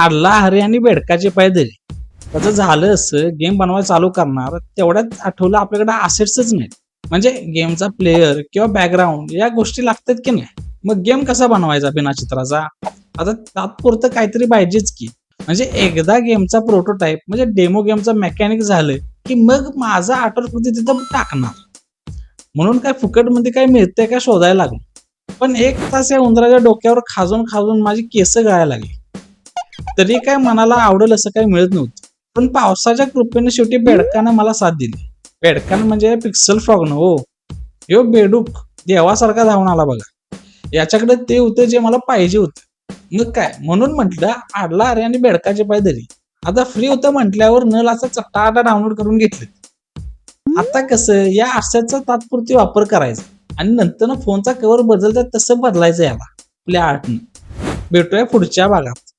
आडला हरी आणि बेडकाचे पाय दिले त्याचं झालं असं गेम बनवायला चालू करणार तेवढ्यात आठवलं आपल्याकडे असेट्सच नाही म्हणजे गेमचा प्लेअर किंवा बॅकग्राऊंड या गोष्टी लागतात की नाही? मग गेम कसा बनवायचा बिना चित्राचा? आता तात्पुरतं काहीतरी पाहिजेच की. म्हणजे एकदा गेमचा प्रोटोटाईप म्हणजे डेमो गेमचा मेकॅनिक झालं की मग माझा आठवडकृती तिथं टाकणार. म्हणून काय फुकटमध्ये काय मिळतंय का शोधायला लागलो. पण एक तास या उंदराच्या डोक्यावर खाजून खाजून माझी केस गळायला लागली. तरी काय मनाला आवडेल असं काही मिळत नव्हतं. पण पावसाच्या कृपेने शेवटी बेडकानं मला साथ दिली. बेडकान म्हणजे पिक्सल फ्रॉग न हो. यो बेडूक देवासारखा धावून आला बघा. याच्याकडे ते होतं जे मला पाहिजे होतं. मग काय? म्हणून म्हटलं आडला अरे आणि बेडकाचे पाय धरी. आता फ्री होतं म्हटल्यावर नल असा चट्टाटा डाउनलोड करून घेतले आता कसं या आरशाचा तात्पुरती वापर करायचा. आणि नंतर फोनचा कवर बदलतात तसं बदलायचं याला. आपल्या आर्टनं. भेटूया पुढच्या भागात.